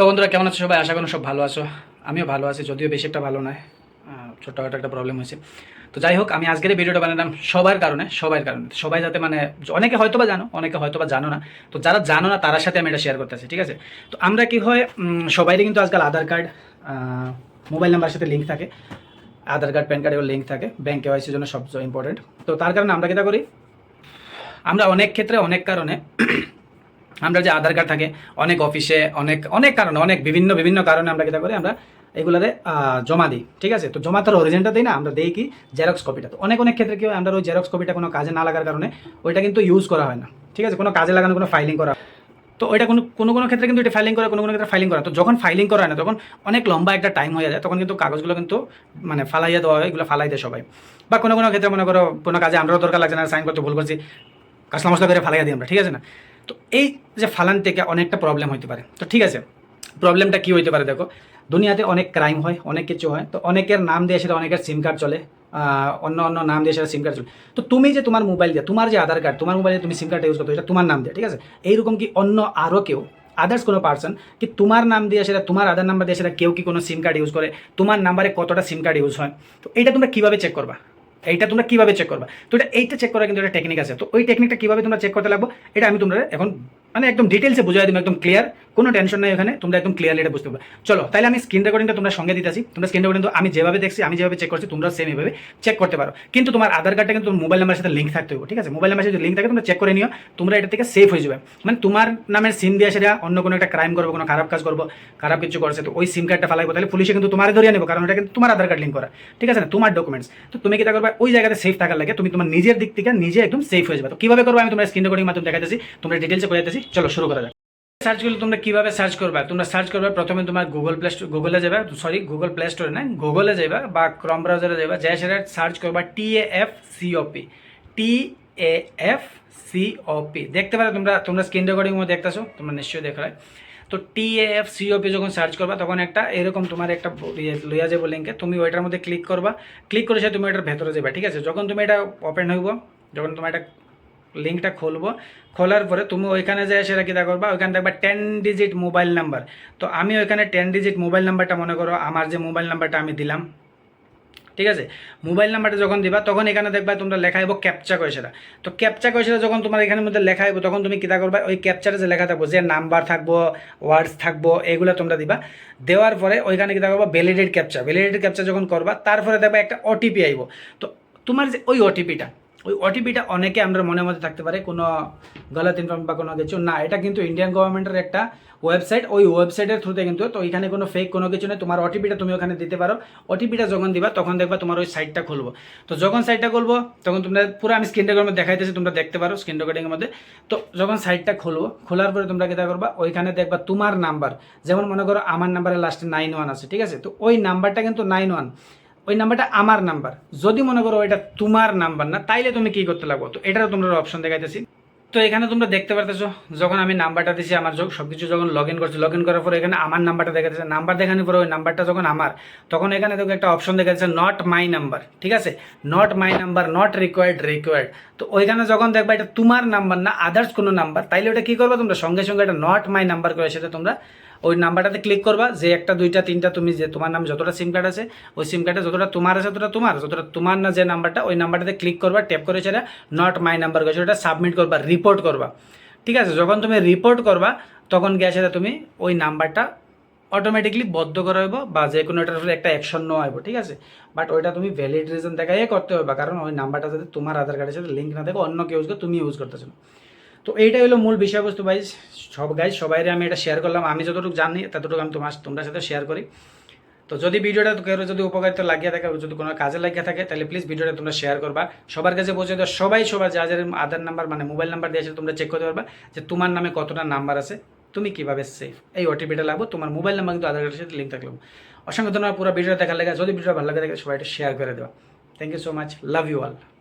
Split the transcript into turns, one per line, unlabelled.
তো বন্ধুরা, কেমন আছো সবাই? আশা করি সব ভালো আছো। আমিও ভালো আছি, যদিও বেশি একটা ভালো নয়। ছোট্টখাটো একটা প্রবলেম হয়েছে। তো যাই হোক, আমি আজকের এই ভিডিওটা বানালাম সবার কারণে সবার কারণে। সবাই যাতে মানে অনেকে হয়তো বা জানো, অনেকে হয়তো বা জানো না। তো যারা জানো না তার সাথে আমি এটা শেয়ার করতেছি, ঠিক আছে? তো আমরা কি হয় সবাইরই কিন্তু আজকাল আধার কার্ড মোবাইল নাম্বারের সাথে লিঙ্ক থাকে। আধার কার্ড প্যান কার্ডের লিঙ্ক থাকে। ব্যাংক কেওয়াইসির জন্য সবচেয়ে ইম্পর্টেন্ট তো তার কারণে আমরা কিটা করি? আমরা অনেক ক্ষেত্রে, অনেক কারণে আমরা যে আধার কার্ড থাকে, অনেক অফিসে অনেক অনেক কারণে, অনেক বিভিন্ন বিভিন্ন কারণে আমরা কিটা করি, আমরা এগুলারে জমা দিই, ঠিক আছে? তো জমা তার অরিজিনটা দিই না, আমরা দিই কি? জেরক্স কপিটা তো অনেক অনেক ক্ষেত্রে কি হয়, আমরা ওই জেরক্স কপিটা কোনো কাজে না লাগার কারণে, ওইটা কিন্তু ইউজ করা হয় না, ঠিক আছে? কোনো কাজে লাগানো, কোনো ফাইলিং করা। তো ওইটা কোনো কোনো কোনো ক্ষেত্রে কিন্তু এটা ফাইলিং করা, কোনো কোনো ক্ষেত্রে ফাইলিং করা। তো যখন ফাইলিং করা হয় না, তখন অনেক লম্বা একটা টাইম হয়ে যায়, তখন কিন্তু কাগজগুলো কিন্তু মানে ফালাইয়া দেওয়া হয়, এগুলো ফালাই দেয় সবাই। বা কোনো কোনো ক্ষেত্রে মনে করো, কোনো কাজে আমরাও দরকার লাগছে না সাইন করতে ভুল করছি কাসলা মশলা করে ফালাইয়া দিই আমরা, ঠিক আছে না? তো এই যে ফালান থেকে অনেকটা প্রবলেম হইতে পারে। তো ঠিক আছে প্রবলেমটা কী হইতে পারে দেখো। দুনিয়াতে অনেক ক্রাইম হয়, অনেক কিছু হয়। তো অনেকের নাম দিয়ে সেটা অনেকের সিম কার্ড চলে অন্য অন্য নাম দিয়ে সেটা সিম কার্ড চলে। তো তুমি যে তোমার মোবাইল দিয়ে, তোমার যে আধার কার্ড তোমার মোবাইলে তুমি সিম কার্ড ইউজ করতো এটা তোমার নাম দিয়ে, ঠিক আছে? এইরকম কি অন্য আরও কেউ আদার্স কোনো পার্সন কি তোমার নাম দিয়ে সেটা, তোমার আধার নাম্বার দিয়ে সেটা কেউ কি কোনো সিম কার্ড ইউজ করে? তোমার নাম্বারে কতটা সিম কার্ড ইউজ হয়? তো এইটা তোমরা কীভাবে চেক করবা? এইটা তোমরা কীভাবে চেক করবা? তো এটা এইটা চেক করার কিন্তু একটা টেকনিক আছে। তো ওই টেকনিকটা কীভাবে তোমরা চেক করতে লাগবো, এটা আমি তোমরা এখন মানে একদম ডিটেলসে বুঝাই দিব, একদম ক্লিয়ার কোনো টেনশন নাই এখানে, তোমরা একদম ক্লিয়ারলি এটা বুঝতে পারবে। চলো তাহলে আমি স্ক্রিন রেকর্ডিংটা তোমরা সঙ্গে দিতেছি। তোমরা স্ক্রিন রেকর্ডিং আমি যেভাবে দেখছি, আমি যেভাবে চেক করছি তোমরা সেম এভাবে চেক করতে পারো। কিন্তু তোমার আধার কার্ডটা কিন্তু মোবাইল নাম্বারের সাথে লিঙ্ক থাকতে হবে ঠিক আছে? মোবাইল নাম্বারের সাথে লিঙ্ক থাকে, তোমরা চেক করে নিও, তোমরা এটা থেকে সেফ হয়ে যাবে। মানে তোমার নামের সিম দিয়ে সেটা অন্য কোনো একটা ক্রাইম করব, কোনো খারাপ কাজ করব, খারাপ কিছু করছে, তো ওই সিম কার্ডটা ফালাইবো, তাহলে পুলিশে কিন্তু তোমার ধরিয়ে নেব, কারণ এটা কিন্তু তোমার আধার কার্ড লিঙ্ক করা। ঠিক আছে না? তোমার ডকুমেন্টস তো তুমি কি করবে? ওই জায়গাতে সেফ থাকার লাগে, তুমি তোমার নিজের দিক থেকে নিজে একদম সেফ হয়ে যাবে। তো কীভাবে করব? আমি তোমার স্ক্রিন রেকর্ডিং মাধ্যমে দেখাতেছি তোমরা ডিটেলসে করে দিতেছি চলো, শুরু করা যাক। সার্চ করলে তোমরা কীভাবে সার্চ করবে? তোমরা সার্চ করবে, প্রথমে তোমার গুগল প্লে স্টোর গুগলে যাবে সরি গুগল প্লে স্টোরে না গুগলে যাবে বা ক্রম ব্রাউজারে যাবে যাই সেটা সার্চ করবা T A F COP T A F COP দেখতে পারো তোমরা তোমরা স্ক্রিন রেকর্ডিং মধ্যে দেখতেছো, তোমরা নিশ্চয়ই দেখায় তো টি এ এফ সিওপি যখন সার্চ করবা, তখন একটা এরকম তোমার একটা ইয়ে লইয়া যাব লিঙ্কে তুমি ওইটার মধ্যে ক্লিক করবা ক্লিক করে সে তুমি ওইটার ভেতরে যাবে, ঠিক আছে? যখন তুমি এটা ওপেন হইব, যখন তোমার এটা লিঙ্কটা খুলবো। খোলার পরে তুমি ওইখানে যায় সেটা কী করবা, ওইখানে দেখবা টেন ডিজিট মোবাইল নাম্বার তো আমি ওইখানে টেন ডিজিট মোবাইল নাম্বারটা মনে করো, আমার যে মোবাইল নাম্বারটা আমি দিলাম। ঠিক আছে? মোবাইল নাম্বারটা যখন দিবা, তখন এখানে দেখবা তোমরা লেখা হইব ক্যাপচা কয়েছেটা তো ক্যাপচা কয়েছেটা যখন তোমার এখানের মধ্যে লেখা হইব, তখন তুমি কীটা করবা, ওই ক্যাপচারে যে লেখা থাকব, যে নাম্বার থাকব ওয়ার্ডস থাকব, এগুলো তোমরা দিবা। দেওয়ার পরে ওইখানে কীটা করবা ভ্যালিডেট ক্যাপচা ভ্যালিডেট ক্যাপচা যখন করবা, তারপরে দেখবা একটা ওটিপি আইব। তো তোমার যে ওই ওটিপিটা ওই ওটিপিটা অনেকে আমরা মনে মধ্যে থাকতে পারে, কোনো গলত ইনফর্ম বা কোনো কিছু না। এটা কিন্তু ইন্ডিয়ান গভর্নমেন্টের একটা ওয়েবসাইট ওই ওয়েবসাইটের থ্রুতে কিন্তু, তো এখানে কোনো ফেক কোনো কিছু নেই। তোমার ওটিপিটা তুমি ওখানে দিতে পারো। ওটিপিটা যখন দিবা, তখন দেখবা তোমার ওই সাইটটা খুলবো। তো যখন সাইটটা খুলবো, তখন তোমরা পুরো আমি স্ক্রিন রেকর্ডের দেখাইতেছি, তোমরা দেখতে পারো স্ক্রিন রেকর্ডিংয়ের মধ্যে। তো যখন সাইটটা খুলবো, খোলার পরে তোমরা কীটা করবা, ওইখানে দেখবা তোমার নাম্বার যেমন মনে করো আমার নাম্বারে লাস্টে নাইন ওয়ান আছে, ঠিক আছে? তো ওই নাম্বারটা কিন্তু নাইন ওয়ান ওই নাম্বারটা আমার নাম্বার। যদি মনে করো এটা তোমার নাম্বার না, তাইলে তুমি কি করতে লাগবো? তো এটারও তোমরা অপশন দেখাইতেছি। তো এখানে তোমরা দেখতে পারতেছো, যখন আমি নাম্বারটা দিছি, আমার সব কিছু যখন লগ ইন করছি লগ ইন করার পরে এখানে আমার নাম্বারটা দেখাচ্ছে নাম্বার দেখানোর পরে ওই নাম্বারটা যখন আমার, তখন এখানে দেখো একটা অপশন দেখা যাচ্ছে নট মাই নাম্বার ঠিক আছে? Not my number not required required তো ওইখানে যখন দেখবা এটা তোমার নাম্বার না আদার্স কোনো নাম্বার, তাইলে ওটা কী করবা তোমরা? সঙ্গে সঙ্গে এটা নট মাই নাম্বার করে সেটা তোমরা ওই নাম্বারটাতে ক্লিক করবা, যে একটা, দুইটা, তিনটা, তুমি যে তোমার নাম যতটা সিম কার্ড আছে, ওই সিম কার্ডে যতটা তোমার আছে, ততটা তোমার, যতটা তোমার না যে নাম্বারটা, ওই নাম্বারটাতে ক্লিক করবা ট্যাপ করে সেটা নট মাই নাম্বার করে সেটা সাবমিট করবা রিপোর্ট করবা। ঠিক আছে? যখন তুমি রিপোর্ট করবা, তখন গিয়ে সেটা তুমি ওই নাম্বারটা অটোমেটিকলি বদ্ধ করা হইব বা যে কোনো এটার উপরে একটা অ্যাকশন নেওয়া হইব, ঠিক আছে? বাট ওইটা তুমি ভ্যালিড রিজন দেখাইয়ে করতে হবে কারণ ওই নাম্বারটা যাতে তোমার আধার কার্ডের সাথে লিঙ্ক না থাকে, অন্য কেউ ইউজ তুমি ইউজ করতেছো। তো এইটাই হলো মূল বিষয়বস্তু ভাই। সব গাইজ সবাইরে আমি এটা শেয়ার করলাম। আমি যতটুকু জানি, ততটুকু আমি তোমার তোমার সাথে শেয়ার করি। তো যদি ভিডিওটা কেউ যদি উপকারিতা লাগিয়ে থাকে, যদি কোনো কাজে লাগিয়ে থাকে, তাহলে প্লিজ ভিডিওটা তোমরা শেয়ার করবা। সবার কাছে পৌঁছে দাও সবাই সবার যা যাদের আধার নাম্বার মানে মোবাইল নাম্বার দিয়েছে তোমরা চেক করতে পারবা যে তোমার নামে কতটা নাম্বার আছে। তুমি কীভাবে সেফ এই ওটিপিটা লাগবো, তোমার মোবাইল নাম্বার কিন্তু আধার কার্ডের সাথে লিঙ্ক থাকল অসংখ্য ধন্যবাদ পুরো ভিডিওটা দেখার লাগে। যদি ভিডিওটা ভালো লাগে সবাই এটা শেয়ার করে দেওয়া thank you so much love you all